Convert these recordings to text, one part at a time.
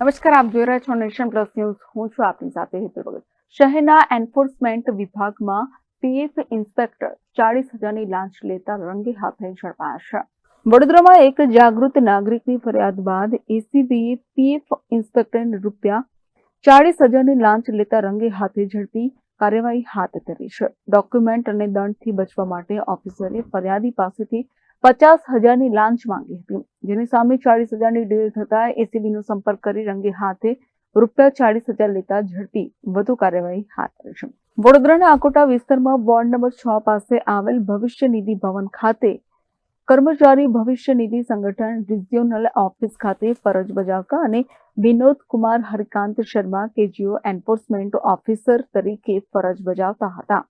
નમસ્કાર, આપ જોઈ રહ્યા છો નેશન પ્લસ ન્યૂઝ. હું છું આપની સાથે હેતલ ભગત. શહેરના એન્ફોર્સમેન્ટ વિભાગમાં પીએફ ઇન્સ્પેક્ટર ચાળીસ હજારની લાંચ લેતા રંગે હાથે ઝડપાયા છે. વડોદરામાં એક જાગૃત નાગરિકની ફરિયાદ બાદ એસીબીએ પીએફ ઇન્સ્પેક્ટરને રૂપિયા ચાળીસ હજારની લાંચ લેતા રંગે હાથે ઝડપી કાર્યવાહી હાથ ધરી છે. ડોક્યુમેન્ટ અને દંડથી બચવા માટે ઓફિસરે ફરિયાદી પાસેથી પચાસ હજારની લાંચ માંગી હતી. જેની સામે ચાળીસ હજારની ડીલ થતા એસીબીનો સંપર્ક કરી રંગે હાથે રૂપિયા ચાળીસ હજાર લેતા ઝડપી વધુ કાર્યવાહી હાથ ધરી છે. વડોદરાના આકોટા વિસ્તારમાં વોર્ડ નંબર છ પાસે આવેલ ભવિષ્ય નિધિ ભવન ખાતે કર્મચારી ભવિષ્ય નિધિ સંગઠન રિજિયોનલ ઓફિસ ખાતે ફરજ બજાવતા અને વિનોદ કુમાર હરિકાંત શર્મા કે જેઓ એન્ફોર્સમેન્ટ ઓફિસર તરીકે ફરજ બજાવતા હતા.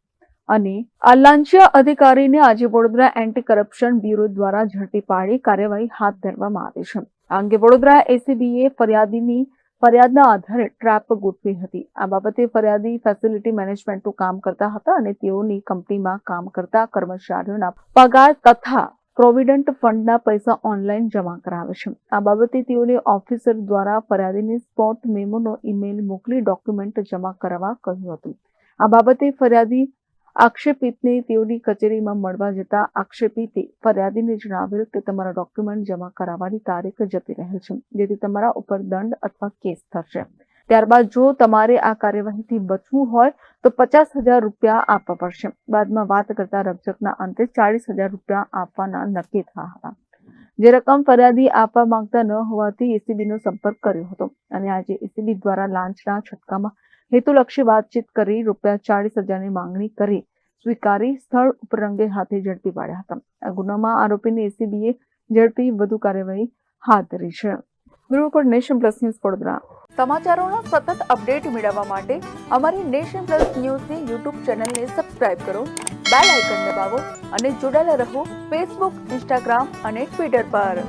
અને આ લાંચિયા અધિકારીને આજે વડોદરા એન્ટી કરપ્શન બ્યુરો દ્વારા ઝડપી પાડી કાર્યવાહી હાથ ધરવામાં આવી છે. આ અંગે વડોદરા એસીબીએ ફરિયાદીની, ફરિયાદના આધારે ટ્રેપ ગોઠવી હતી. આ બાબતે ફરિયાદી ફેસિલિટી મેનેજમેન્ટનું કામ કરતા હતા અને તેઓની કંપનીમાં કામ કરતા કર્મચારીઓના પગાર તથા પ્રોવિડન્ટ ફંડના પૈસા ઓનલાઈન જમા કરાવે છે. આ બાબતે તેઓને ઓફિસર દ્વારા ફરિયાદીને સ્પોટ મેમોનો ઈમેલ મોકલી ડોક્યુમેન્ટ જમા કરાવવા કહ્યું હતું. આ બાબતે ફરિયાદી આક્ષેપિતને તેઓની કચેરીમાં મળવા જતા આક્ષેપિતે ફરિયાદીને જણાવેલ કે તમારા ડોક્યુમેન્ટ જમા કરાવવાની તારીખ જતી રહેલ છે, જેથી તમારા ઉપર દંડ અથવા કેસ થશે. ત્યારબાદ જો તમારે આ કાર્યવાહીથી બચવું હોય તો પચાસ હજાર રૂપિયા આપવા પડશે. બાદમાં વાત કરતા રક્ષકના અંતે ચાલીસ હજાર રૂપિયા આપવાના નક્કી થયા હતા. જે રકમ ફરિયાદી આપવા માંગતા ન હોવાથી એસીબીનો સંપર્ક કર્યો હતો અને આજે એસીબી દ્વારા લાંચના છટકામાં હેતુલક્ષી વાતચીત કરી, રૂપિયા ચાળીસ હજારની માંગણી કરી, સ્વીકારી, સ્થળ ઉપર રંગે હાથે ઝડપી પાડ્યા હતા. આ ગુનામાં આરોપીને એસીબીએ ઝડપી વધુ કાર્યવાહી હાથ ધરી છે. Bureau nation plus news Vadodara. સમાચારોના સતત અપડેટ મેળવવા માટે અમારી નેશન પ્લસ ન્યૂઝની યુટ્યુબ ચેનલને સબસ્ક્રાઇબ કરો, બેલ આઇકન દબાવો અને જોડાયેલા રહો ફેસબુક, ઇન્સ્ટાગ્રામ અને ટ્વિટર પર.